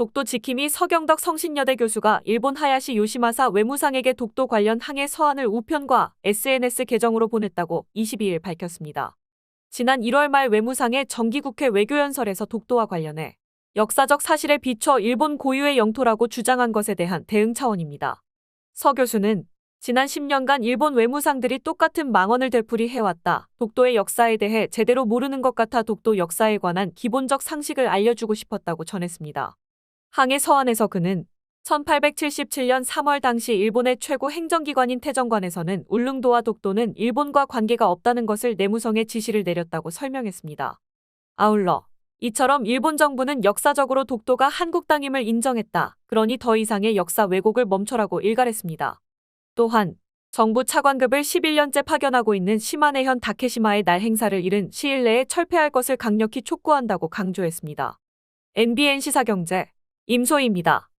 독도 지킴이 서경덕 성신여대 교수가 일본 하야시 요시마사 외무상에게 독도 관련 항해 서한을 우편과 SNS 계정으로 보냈다고 22일 밝혔습니다. 지난 1월 말 외무상의 정기국회 외교연설에서 독도와 관련해 역사적 사실에 비춰 일본 고유의 영토라고 주장한 것에 대한 대응 차원입니다. 서 교수는 지난 10년간 일본 외무상들이 똑같은 망언을 되풀이 해왔다. 독도의 역사에 대해 제대로 모르는 것 같아 독도 역사에 관한 기본적 상식을 알려주고 싶었다고 전했습니다. 항해 서한에서 그는 1877년 3월 당시 일본의 최고 행정기관인 태정관에서는 울릉도와 독도는 일본과 관계가 없다는 것을 내무성에 지시를 내렸다고 설명했습니다. 아울러 이처럼 일본 정부는 역사적으로 독도가 한국 땅임을 인정했다. 그러니 더 이상의 역사 왜곡을 멈춰라고 일갈했습니다. 또한 정부 차관급을 11년째 파견하고 있는 시마네현 다케시마의 날 행사를 이른 시일 내에 철폐할 것을 강력히 촉구한다고 강조했습니다. NBN 시사경제 임소희입니다.